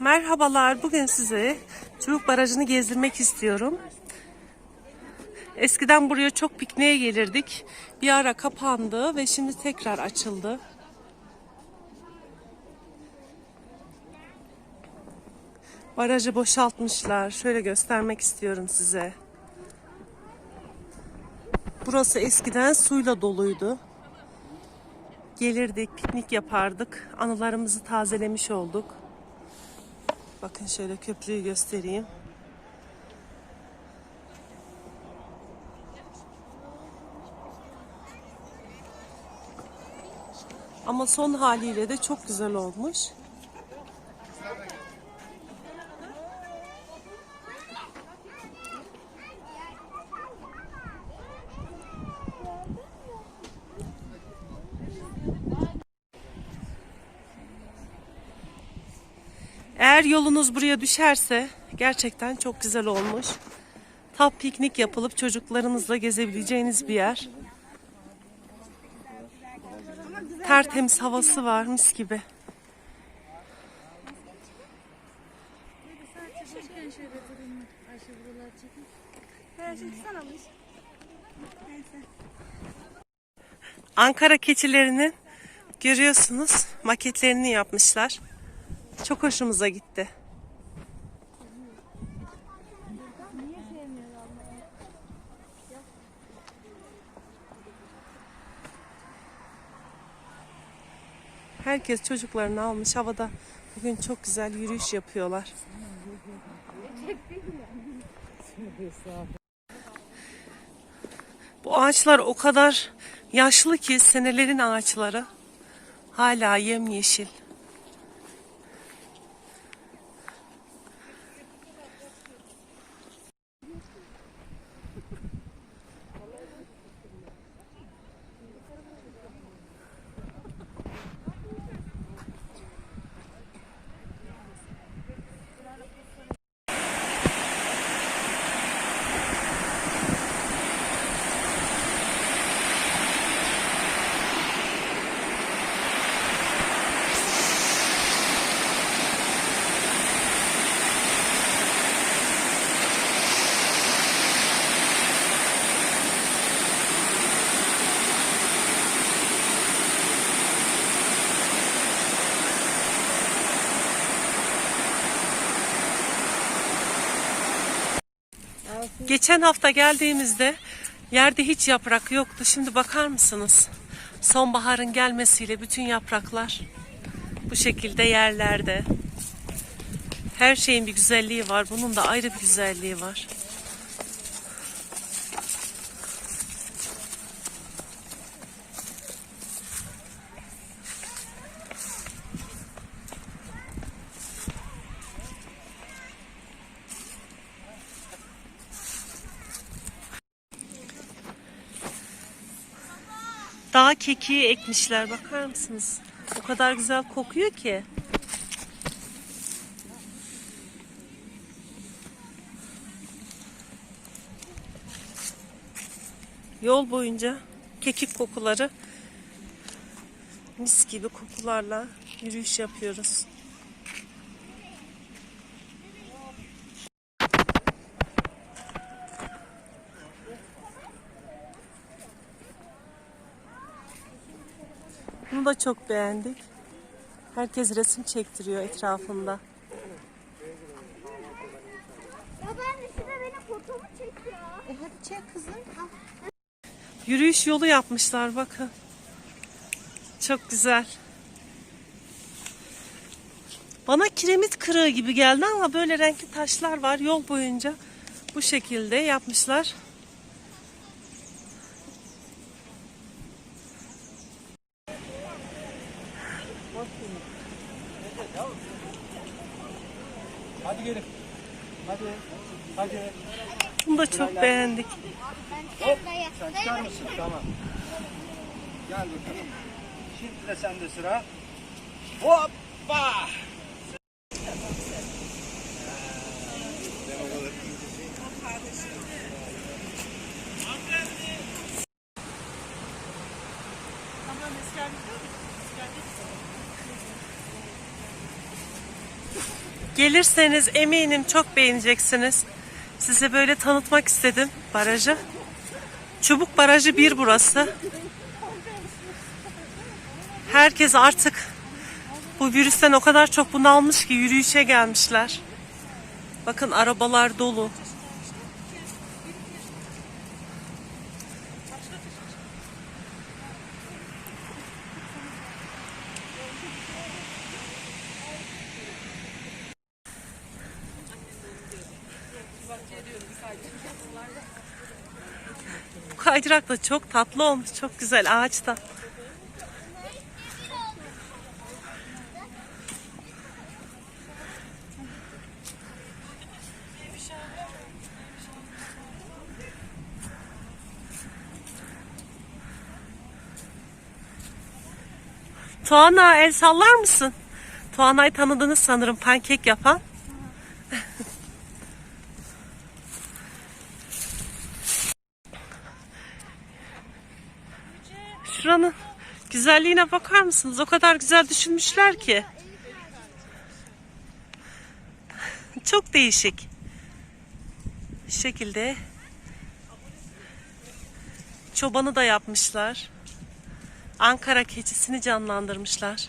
Merhabalar. Bugün size Çubuk Barajı'nı gezdirmek istiyorum. Eskiden buraya çok pikniğe gelirdik. Bir ara kapandı ve şimdi tekrar açıldı. Barajı boşaltmışlar. Şöyle göstermek istiyorum size. Burası eskiden suyla doluydu. Gelirdik, piknik yapardık. Anılarımızı tazelemiş olduk. Bakın şöyle köprüyü göstereyim. Ama son haliyle de çok güzel olmuş. Eğer yolunuz buraya düşerse gerçekten çok güzel olmuş. Tam piknik yapılıp çocuklarınızla gezebileceğiniz bir yer. Tertemiz havası var mis gibi. Ankara keçilerinin görüyorsunuz maketlerini yapmışlar. Çok hoşumuza gitti. Herkes çocuklarını almış havada. Bugün çok güzel yürüyüş yapıyorlar. Bu ağaçlar o kadar yaşlı ki senelerin ağaçları. Hala yemyeşil. Geçen hafta geldiğimizde yerde hiç yaprak yoktu. Şimdi bakar mısınız? Sonbaharın gelmesiyle bütün yapraklar bu şekilde yerlerde. Her şeyin bir güzelliği var. Bunun da ayrı bir güzelliği var. Dağ kekiği ekmişler bakar mısınız? O kadar güzel kokuyor ki. Yol boyunca kekik kokuları mis gibi kokularla yürüyüş yapıyoruz. Bunu da çok beğendik. Herkes resim çektiriyor etrafında. Ya ben de şurada benim fotomu çek ya. E hadi çek kızım. Al. Yürüyüş yolu yapmışlar bakın. Çok güzel. Bana kiremit kırığı gibi geldi ama böyle renkli taşlar var yol boyunca. Bu şekilde yapmışlar. Hadi gelin. Hadi. Hadi. Bunu da çok beğendik. Hop. Sen çıkar mısın? Tamam. Gel bakalım. Şimdi de sende sıra. Hoppa. Gelirseniz eminim çok beğeneceksiniz. Size böyle tanıtmak istedim barajı. Çubuk Barajı bir burası. Herkes artık bu virüsten o kadar çok bunalmış ki yürüyüşe gelmişler. Bakın arabalar dolu. Bu kaydırak da çok tatlı olmuş. Çok güzel ağaçta. Tuana el sallar mısın? Tuana'yı tanıdınız sanırım pankek yapan. Şuranın güzelliğine bakar mısınız? O kadar güzel düşünmüşler ki. Çok değişik. Bu şekilde çobanı da yapmışlar. Ankara keçisini canlandırmışlar.